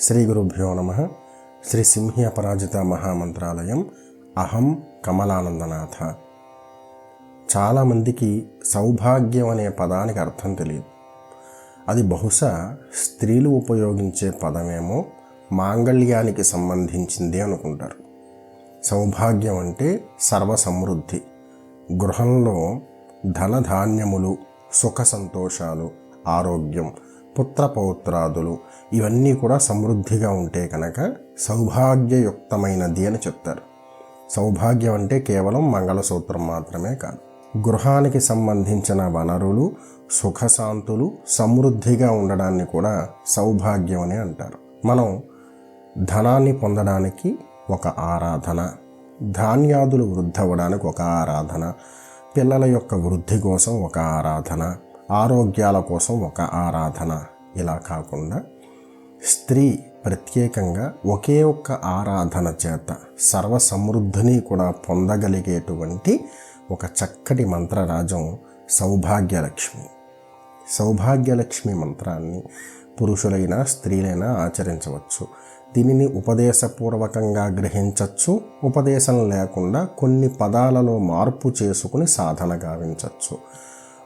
శ్రీ గురుభ్యో నమ. శ్రీ సింహి పరాజిత మహామంత్రాలయం. అహం కమలానందనాథ. చాలామందికి సౌభాగ్యం అనే పదానికి అర్థం తెలియదు. అది బహుశా స్త్రీలు ఉపయోగించే పదమేమో మాంగళ్యానికి సంబంధించింది అనుకుంటారు. సౌభాగ్యం అంటే సర్వసమృద్ధి. గృహంలో ధనధాన్యములు సుఖ సంతోషాలు ఆరోగ్యం పుత్రపౌత్రాదులు. ఇవన్నీ కూడా సమృద్ధిగా ఉంటే కనుక సౌభాగ్యయుక్తమైనది అని చెప్తారు. సౌభాగ్యం అంటే కేవలం మంగళసూత్రం మాత్రమే కాదు. గృహానికి సంబంధించిన వనరులు సుఖశాంతులు సమృద్ధిగా ఉండడాన్ని కూడా సౌభాగ్యం అని అంటారు. మనం ధనాన్ని పొందడానికి ఒక ఆరాధన ధాన్యాదులు వృద్ధి అవ్వడానికి ఒక ఆరాధన పిల్లల యొక్క వృద్ధి కోసం ఒక ఆరాధన ఆరోగ్యాల కోసం ఒక ఆరాధన. ఇలా కాకుండా స్త్రీ ప్రత్యేకంగా ఒకే ఒక్క ఆరాధన చేత సర్వ సమృద్ధిని కూడా పొందగలిగేటువంటి ఒక చక్కటి మంత్రరాజం సౌభాగ్యలక్ష్మి. సౌభాగ్యలక్ష్మి మంత్రాన్ని పురుషులైనా స్త్రీలైనా ఆచరించవచ్చు. దీనిని ఉపదేశపూర్వకంగా గ్రహించవచ్చు ఉపదేశం లేకుండా కొన్ని పదాలలో మార్పు చేసుకుని సాధన గావించవచ్చు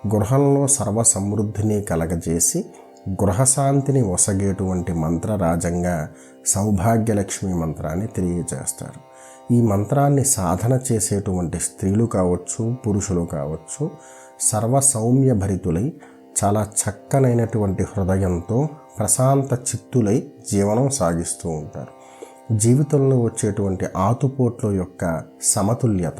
గృహంలో సర్వ సమృద్ధిని కలగజేసి గృహశాంతిని ఒసగేటువంటి మంత్రరాజంగా సౌభాగ్యలక్ష్మి మంత్రాన్ని తెలియజేస్తారు. ఈ మంత్రాన్ని సాధన చేసేటువంటి స్త్రీలు కావచ్చు పురుషులు కావచ్చు సర్వ సౌమ్య భరితులై చాలా చక్కనైనటువంటి హృదయంతో ప్రశాంత చిత్తులై జీవనం సాగిస్తూ ఉంటారు. జీవితంలో వచ్చేటువంటి ఆతుపోట్ల యొక్క సమతుల్యత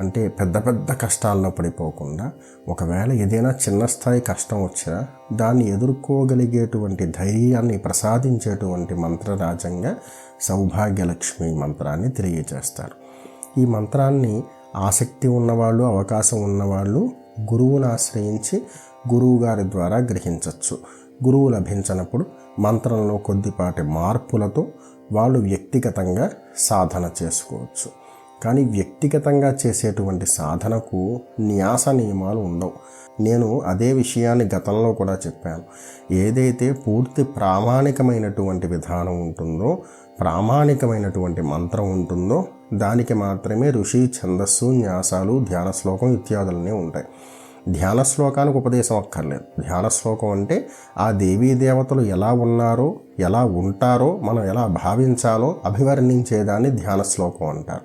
అంటే పెద్ద పెద్ద కష్టాల్లో పడిపోకుండా ఒకవేళ ఏదైనా చిన్న స్థాయి కష్టం వచ్చినా దాన్ని ఎదుర్కోగలిగేటువంటి ధైర్యాన్ని ప్రసాదించేటువంటి మంత్రరాజంగా సౌభాగ్యలక్ష్మి మంత్రాన్ని తెలియజేస్తారు. ఈ మంత్రాన్ని ఆసక్తి ఉన్నవాళ్ళు అవకాశం ఉన్నవాళ్ళు గురువును ఆశ్రయించి గురువు గారి ద్వారా గ్రహించవచ్చు గురువు లభించినప్పుడు మంత్రంలో కొద్దిపాటి మార్పులతో వాళ్ళు వ్యక్తిగతంగా సాధన చేసుకోవచ్చు. కానీ వ్యక్తిగతంగా చేసేటువంటి సాధనకు న్యాస నియమాలు ఉండవు. నేను అదే విషయాన్ని గతంలో కూడా చెప్పాను. ఏదైతే పూర్తి ప్రామాణికమైనటువంటి విధానం ఉంటుందో ప్రామాణికమైనటువంటి మంత్రం ఉంటుందో దానికి మాత్రమే ఋషి ఛందస్సు న్యాసాలు ధ్యాన శ్లోకం ఇత్యాదులనే ఉంటాయి. ధ్యాన శ్లోకానికి ఉపదేశం అక్కర్లేదు. ధ్యాన శ్లోకం అంటే ఆ దేవీ దేవతలు ఎలా ఉన్నారో ఎలా ఉంటారో మనం ఎలా భావించాలో అభివర్ణించేదాన్ని ధ్యాన శ్లోకం అంటారు.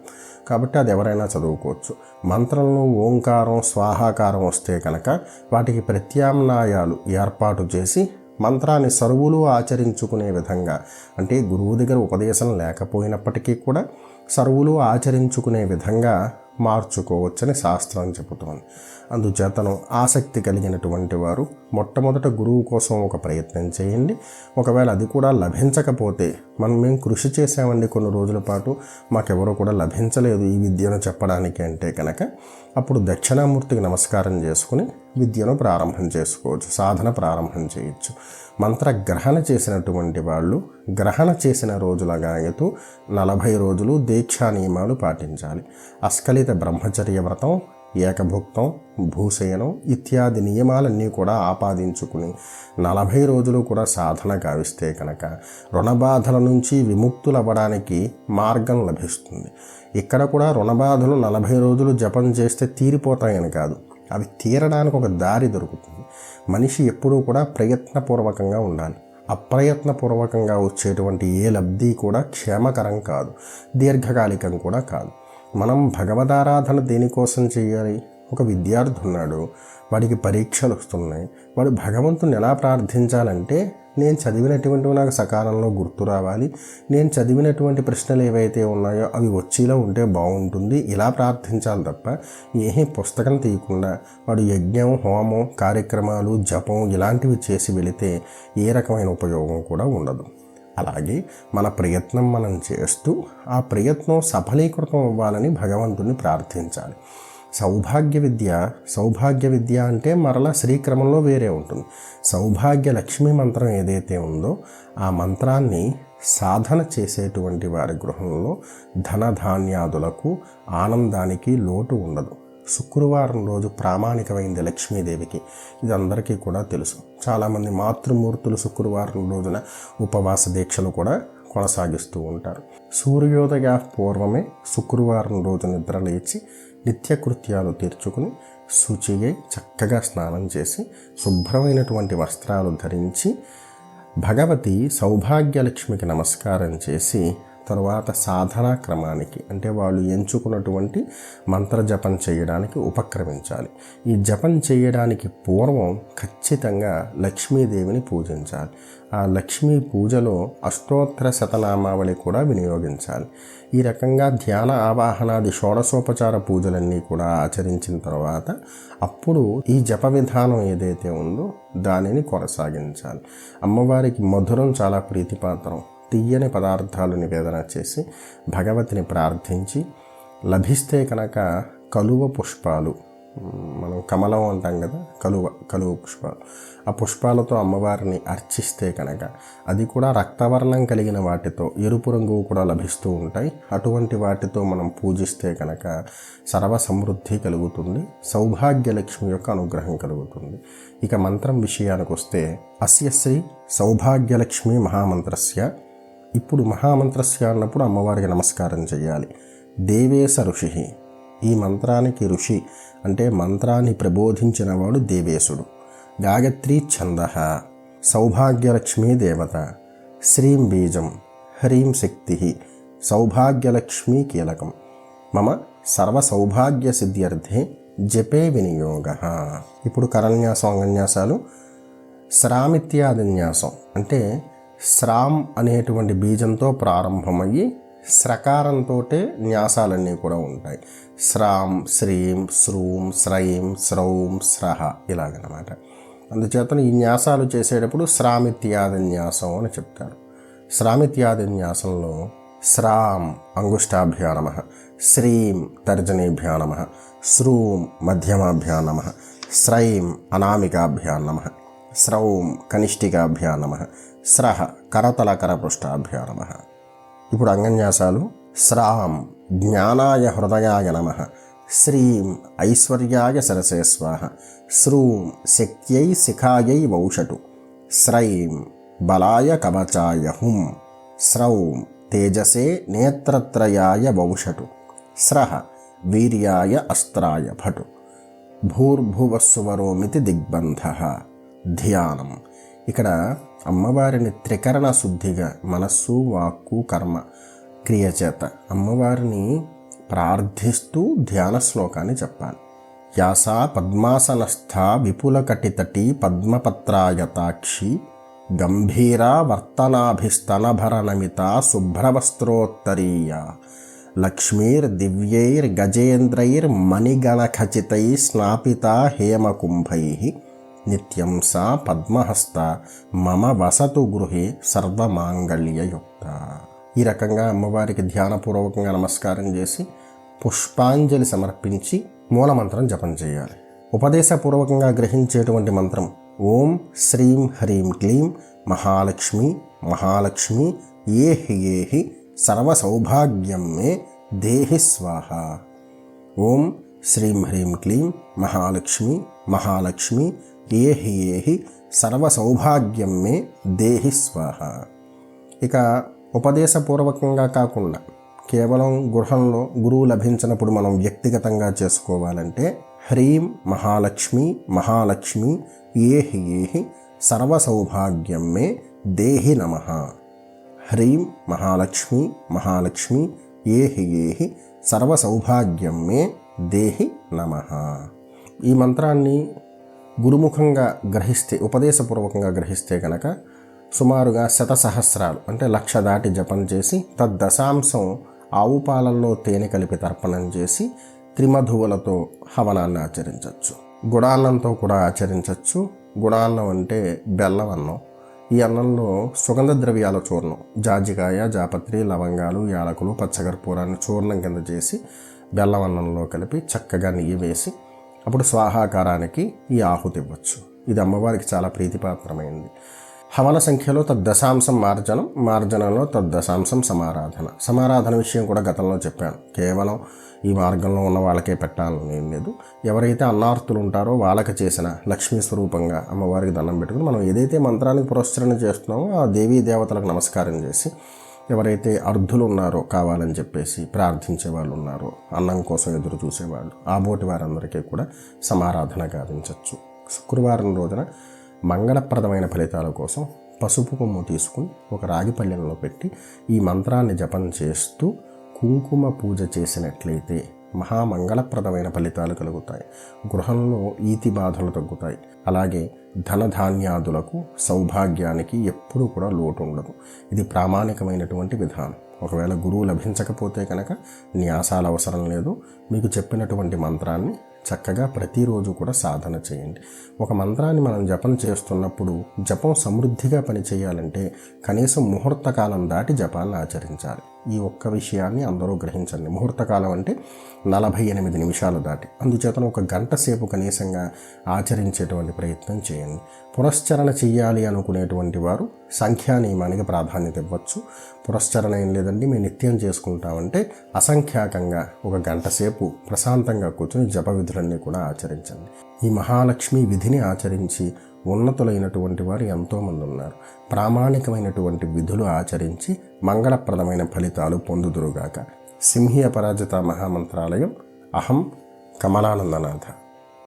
కాబట్టి అది ఎవరైనా చదువుకోవచ్చు. మంత్రంలో ఓంకారం స్వాహాకారం వస్తే కనుక వాటికి ప్రత్యామ్నాయాలు ఏర్పాటు చేసి మంత్రాన్ని సరువులు ఆచరించుకునే విధంగా అంటే గురువు దగ్గర ఉపదేశం లేకపోయినప్పటికీ కూడా సరువులు ఆచరించుకునే విధంగా మార్చుకోవచ్చని శాస్త్రం చెబుతోంది. అందుచేతను ఆసక్తి కలిగినటువంటి వారు మొట్టమొదట గురువు కోసం ఒక ప్రయత్నం చేయండి. ఒకవేళ అది కూడా లభించకపోతే మనం మేము కృషి చేసామండి కొన్ని రోజుల పాటు? మాకెవరో కూడా లభించలేదు ఈ విద్యను చెప్పడానికి అంటే కనుక అప్పుడు దక్షిణామూర్తికి నమస్కారం చేసుకుని విద్యను ప్రారంభం చేసుకోవచ్చు సాధన ప్రారంభం చేయొచ్చు. మంత్ర గ్రహణ చేసినటువంటి వాళ్ళు గ్రహణ చేసిన రోజుల గాయతూ నలభై రోజులు దీక్షా నియమాలు పాటించాలి. అస్కలి అస్కలిత బ్రహ్మచర్య వ్రతం ఏకభుక్తం భూసేనం ఇత్యాది నియమాలన్నీ కూడా ఆపాదించుకుని నలభై రోజులు కూడా సాధన గావిస్తే కనుక రుణబాధల నుంచి విముక్తులవ్వడానికి మార్గం లభిస్తుంది. ఇక్కడ కూడా రుణబాధలు నలభై రోజులు జపం చేస్తే తీరిపోతాయని కాదు. అవి తీరడానికి ఒక దారి దొరుకుతుంది. మనిషి ఎప్పుడూ కూడా ప్రయత్నపూర్వకంగా ఉండాలి. అప్రయత్నపూర్వకంగా వచ్చేటువంటి ఏ లబ్ధి కూడా క్షేమకరం కాదు. దీర్ఘకాలికం కూడా కాదు. మనం భగవదారాధన దేనికోసం చేయాలి? ఒక విద్యార్థి ఉన్నాడు వాడికి పరీక్షలు వస్తున్నాయి. వాడు భగవంతుని ఎలా ప్రార్థించాలంటే నేను చదివినటువంటివి నాకు సకాలంలో గుర్తు రావాలి నేను చదివినటువంటి ప్రశ్నలు ఏవైతే ఉన్నాయో అవి వచ్చేలా ఉంటే బాగుంటుంది ఇలా ప్రార్థించాలి తప్ప ఏమీ పుస్తకం తీయకుండా వాడు యజ్ఞం హోమం కార్యక్రమాలు జపం ఇలాంటివి చేసి వెళితే ఏ రకమైన ఉపయోగం కూడా ఉండదు. అలాగే మన ప్రయత్నం మనం చేస్తూ ఆ ప్రయత్నం సఫలీకృతం అవ్వాలని భగవంతుని ప్రార్థించాలి. సౌభాగ్య విద్య సౌభాగ్య విద్య అంటే మరలా శ్రీక్రమంలో వేరే ఉంటుంది. సౌభాగ్య లక్ష్మి మంత్రం ఏదైతే ఉందో ఆ మంత్రాన్ని సాధన చేసేటువంటి వారి గృహంలో ధనధాన్యాదులకు ఆనందానికి లోటు ఉండదు. శుక్రవారం రోజు ప్రామాణికమైంది లక్ష్మీదేవికి. ఇది అందరికీ కూడా తెలుసు. చాలామంది మాతృమూర్తులు శుక్రవారం రోజున ఉపవాస దీక్షలు కూడా కొనసాగిస్తూ ఉంటారు. సూర్యోదయ పూర్వమే శుక్రవారం రోజు నిద్ర లేచి నిత్యకృత్యాలు తీర్చుకుని శుచిగా చక్కగా స్నానం చేసి శుభ్రమైనటువంటి వస్త్రాలు ధరించి భగవతి సౌభాగ్యలక్ష్మికి నమస్కారం చేసి తర్వాత సాధనా క్రమానికి అంటే వాళ్ళు ఎంచుకున్నటువంటి మంత్ర జపం చేయడానికి ఉపక్రమించాలి. ఈ జపం చేయడానికి పూర్వం ఖచ్చితంగా లక్ష్మీదేవిని పూజించాలి. ఆ లక్ష్మీ పూజలో అష్టోత్తర శతనామావళి కూడా వినియోగించాలి. ఈ రకంగా ధ్యాన ఆవాహనాది షోడశోపచార పూజలన్నీ కూడా ఆచరించిన తర్వాత అప్పుడు ఈ జప విధానం ఏదైతే ఉందో దానిని కొనసాగించాలి. అమ్మవారికి మధురం చాలా ప్రీతిపాత్రం. తీయని పదార్థాలు నివేదన చేసి భగవతిని ప్రార్థించి లభిస్తే కనుక కలువ పుష్పాలు. మనం కమలం అంటాం కదా కలువ కలువ పుష్పాలు. ఆ పుష్పాలతో అమ్మవారిని అర్చిస్తే కనుక అది కూడా రక్తవర్ణం కలిగిన వాటితో ఎరుపు రంగు కూడా లభిస్తూ ఉంటాయి. అటువంటి వాటితో మనం పూజిస్తే కనుక సర్వ సమృద్ధి కలుగుతుంది సౌభాగ్యలక్ష్మి యొక్క అనుగ్రహం కలుగుతుంది. ఇక మంత్రం విషయానికి వస్తే అస్య శ్రీ సౌభాగ్యలక్ష్మి మహామంత్రస్య ఇప్పుడు మహామంత్రస్య అన్నప్పుడు అమ్మవారికి నమస్కారం చేయాలి. దేవేశ ఋషి. ఈ మంత్రానికి ఋషి అంటే మంత్రాన్ని ప్రబోధించినవాడు దేవేశుడు. గాయత్రీ ఛంద. సౌభాగ్యలక్ష్మీ దేవత. శ్రీం బీజం. హ్రీం శక్తి. సౌభాగ్యలక్ష్మీ కీలకం. మమ సర్వ సౌభాగ్య సిద్ధ్యర్థే జపే వినియోగ. ఇప్పుడు కరన్యాసం అంగన్యాసాలు శ్రామిత్యాదిన్యాసం. అంటే శ్రామ్ అనేటువంటి బీజంతో ప్రారంభమయ్యి శ్రకారంతో న్యాసాలన్నీ కూడా ఉంటాయి. శ్రామ్ శ్రీం శ్రూం శ్రైం శ్రౌం స్రహ ఇలాగనమాట. అందుచేత ఈ న్యాసాలు చేసేటప్పుడు శ్రామిత్యాది న్యాసం అని చెప్తారు. శ్రామిత్యాది న్యాసంలో శ్రామ్ అంగుష్టాభ్యానమ శ్రీం తర్జనీభ్యానమ శ్రూం మధ్యమాభ్యానమ శ్రైం అనామికాభ్యానమ నమ స్రౌం కనిష్ఠికాభ్యా నమ. స్రహ కరతలకర పృష్టాభ్యా నమ. ఇప్పుడు అంగన్యాసాలు. స్రాం జ్ఞానాయ హృదయాయ నమ. శ్రీం ఐశ్వర్యాయ సరసే స్వాహ. శ్రూం శక్త్యై శిఖాయై వౌషటు. స్రైం బలాయ కవచాయ హుం. స్రౌం తేజసే నేత్రత్రయాయ వౌషటు. స్రహ వీర్యాయ అస్త్రాయ భటు. భూర్భువస్సువరోమితి దిగ్బంధ. ధ్యానం. ఇక్కడ అమ్మవారిని త్రికరణ శుద్ధిగా మనస్సు వాక్కు కర్మ క్రియ చేత అమ్మవారిని ప్రార్థిస్తూ ధ్యాన శ్లోకాన్ని చెప్పాలి. యాస పద్మాసనస్థ విపులకటితటి పద్మపత్రాయతాక్షి గంభీరా వర్తనాభిస్తనభరణమిత శుభ్రవస్త్రోత్తరీయ లక్ష్మీర్దివ్యైర్గజేంద్రైర్మణిగణఖచితై స్నాపిత హేమకుంభై నిత్యం సా పద్మహస్త మమ వసతు గృహే సర్వమాంగళ్యయుక్త. ఈ రకంగా అమ్మవారికి ధ్యానపూర్వకంగా నమస్కారం చేసి పుష్పాంజలి సమర్పించి మూలమంత్రం జపం చేయాలి. ఉపదేశపూర్వకంగా గ్రహించేటువంటి మంత్రం ఓం శ్రీం హ్రీం క్లీం మహాలక్ష్మి మహాలక్ష్మి ఏహి ఏహి సర్వసౌభాగ్యం మే దేహి స్వాహ. ఓం శ్రీం హ్రీం క్లీం మహాలక్ష్మి మహాలక్ష్మి ఏహి ఏహి సర్వసౌభాగ్యం మే దేహి స్వాహ. ఇక ఉపదేశపూర్వకంగా కాకుండా కేవలం గృహంలో గురువు లభించినప్పుడు మనం వ్యక్తిగతంగా చేసుకోవాలంటే హ్రీం మహాలక్ష్మి మహాలక్ష్మి ఏహి ఏహి సర్వసౌభాగ్యం మే దేహి నమ. హ్రీం మహాలక్ష్మి మహాలక్ష్మి ఏహి ఏహి సర్వసౌభాగ్యం మే దేహి నమ. ఈ మంత్రాన్ని గురుముఖంగా గ్రహిస్తే ఉపదేశపూర్వకంగా గ్రహిస్తే కనుక సుమారుగా శతసహస్రాలు అంటే లక్ష దాటి జపం చేసి తద్దశాంశం ఆవు పాలల్లో తేనె కలిపి తర్పణం చేసి త్రిమధువులతో హవనాన్ని ఆచరించవచ్చు గుడాన్నంతో కూడా ఆచరించవచ్చు గుడాన్నం అంటే బెల్లం అన్నం. ఈ అన్నంలో సుగంధ ద్రవ్యాల చూర్ణం జాజికాయ జాపత్రి లవంగాలు యాలకులు పచ్చకర్పూరాన్ని చూర్ణం కింద చేసి బెల్లం అన్నంలో కలిపి చక్కగా నెయ్యి వేసి అప్పుడు స్వాహాకారానికి ఈ ఆహుతి ఇవ్వచ్చు. ఇది అమ్మవారికి చాలా ప్రీతిపాత్రమైంది. హవన సంఖ్యలో తద్దశాంశం మార్జనం మార్జనంలో తద్దశాంశం సమారాధన. సమారాధన విషయం కూడా గతంలో చెప్పాను. కేవలం ఈ మార్గంలో ఉన్న వాళ్ళకే పెట్టాలని ఏం లేదు. ఎవరైతే అన్నార్తులు ఉంటారో వాళ్ళకి చేసిన లక్ష్మీ స్వరూపంగా అమ్మవారికి దండం పెట్టుకుని మనం ఏదైతే మంత్రానికి పురస్కరణ చేస్తున్నామో ఆ దేవీ దేవతలకు నమస్కారం చేసి ఎవరైతే అర్ధులు ఉన్నారో కావాలని చెప్పేసి ప్రార్థించే వాళ్ళు ఉన్నారో అన్నం కోసం ఎదురు చూసేవాళ్ళు ఆ బోటి వారందరికీ కూడా సమారాధన గావించవచ్చు శుక్రవారం రోజున మంగళప్రదమైన ఫలితాల కోసం పసుపు కొమ్ము తీసుకుని ఒక రాగి పల్లెంలో పెట్టి ఈ మంత్రాన్ని జపం చేస్తూ కుంకుమ పూజ చేసినట్లయితే మహామంగళప్రదమైన ఫలితాలు కలుగుతాయి. గృహంలో ఈతి బాధలు తగ్గుతాయి. అలాగే ధనధాన్యాదులకు సౌభాగ్యానికి ఎప్పుడూ కూడా లోటు ఉండదు ఇది ప్రామాణికమైనటువంటి విధానం. ఒకవేళ గురువు లభించకపోతే కనుక న్యాసాలు అవసరం లేదు. మీకు చెప్పినటువంటి మంత్రాన్ని చక్కగా ప్రతిరోజు కూడా సాధన చేయండి. ఒక మంత్రాన్ని మనం జపం చేస్తున్నప్పుడు జపం సమృద్ధిగా పనిచేయాలంటే కనీసం ముహూర్త కాలం దాటి జపాన్ని ఆచరించాలి. ఈ ఒక్క విషయాన్ని అందరూ గ్రహించండి. ముహూర్తకాలం అంటే నలభై ఎనిమిది నిమిషాలు దాటి అందుచేతన ఒక గంట సేపు కనీసంగా ఆచరించేటువంటి ప్రయత్నం చేయండి. పునశ్చరణ చేయాలి అనుకునేటువంటి వారు సంఖ్యా నియమానికి ప్రాధాన్యత ఇవ్వచ్చు. పురస్చరణ ఏం లేదండి. మేము నిత్యం చేసుకుంటామంటే అసంఖ్యాకంగా ఒక గంట సేపు ప్రశాంతంగా కూర్చొని జప విధులన్నీ కూడా ఆచరించండి. ఈ మహాలక్ష్మి విధిని ఆచరించి ఉన్నతులైనటువంటి వారు ఎంతోమంది ఉన్నారు. ప్రామాణికమైనటువంటి విధులు ఆచరించి మంగళప్రదమైన ఫలితాలు పొందుదురుగాక. సింహీ పరాజిత మహామంత్రాలయం. అహం కమలానందనాథ.